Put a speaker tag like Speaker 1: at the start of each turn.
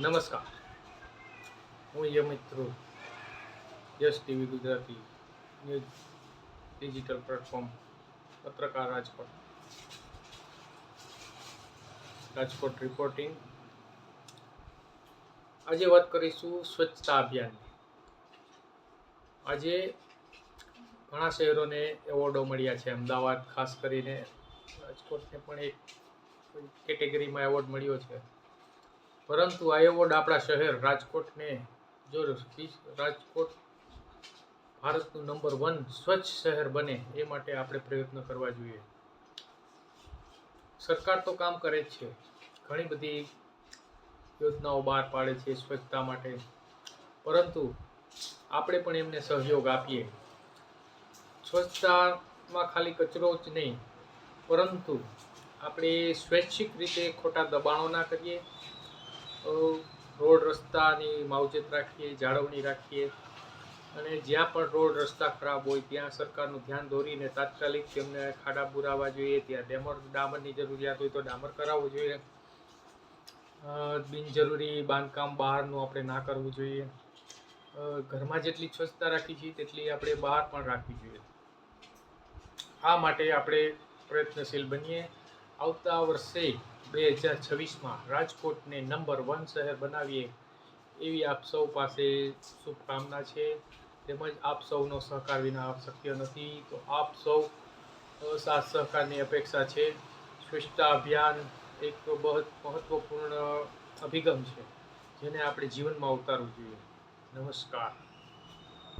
Speaker 1: નમસ્કાર. હું Yamit Yash TV Gujarati news digital platform પત્રકાર રાજકોટ. રાજકોટ રિપોર્ટિંગ. આજે વાત કરીશું સ્વચ્છતા અભિયાનની. આજે ઘણા શહેરોને એવોર્ડો મળ્યા છે. અમદાવાદ ખાસ કરીને રાજકોટને પણ એક કેટેગરીમાં એવોર્ડ મળ્યો છે. પરંતુ આ એવોર્ડ આપણા શહેર રાજકોટને જો રાજકોટ ભારતનું નંબર વન સ્વચ્છ શહેર બને એ માટે આપણે પ્રયત્ન કરવા જોઈએ. સરકાર તો કામ કરે જ છે. ઘણી બધી યોજનાઓ બહાર પાડે છે સ્વચ્છતા માટે. પરંતુ આપણે પણ એમને સહયોગ આપીએ. સ્વચ્છતામાં ખાલી કચરો જ નહીં, પરંતુ આપણે સ્વૈચ્છિક રીતે ખોટા દબાણો ના કરીએ રોડ રસ્તાની માવજત રાખીએ, જાળવણી રાખીએ. અને જ્યાં પણ રોડ રસ્તા ખરાબ હોય, ત્યાં સરકારનું ધ્યાન દોરીને તાત્કાલિક તેમને ખાડા પુરાવા જોઈએ. ત્યાં ડેમર, ડામરની જરૂરિયાત હોય તો ડામર કરાવવું જોઈએ. બિનજરૂરી બાંધકામ બહારનું આપણે ના કરવું જોઈએ. ઘરમાં જેટલી સ્વચ્છતા રાખી છીએ, તેટલી આપણે બહાર પણ રાખવી જોઈએ. આ માટે આપણે પ્રયત્નશીલ બનીએ. આવતા વર્ષે બે હજાર છવ્વીસમાં રાજકોટને નંબર વન શહેર બનાવીએ એવી આપ સૌ પાસે શુભકામના છે. તેમજ આપ સૌનો સહકાર વિના શક્ય નથી. તો આપ સૌ સાથ સહકારની અપેક્ષા છે. સ્વચ્છતા અભિયાન એક બહુ મહત્વપૂર્ણ અભિગમ છે, જેને આપણે જીવનમાં ઉતારવું જોઈએ. નમસ્કાર.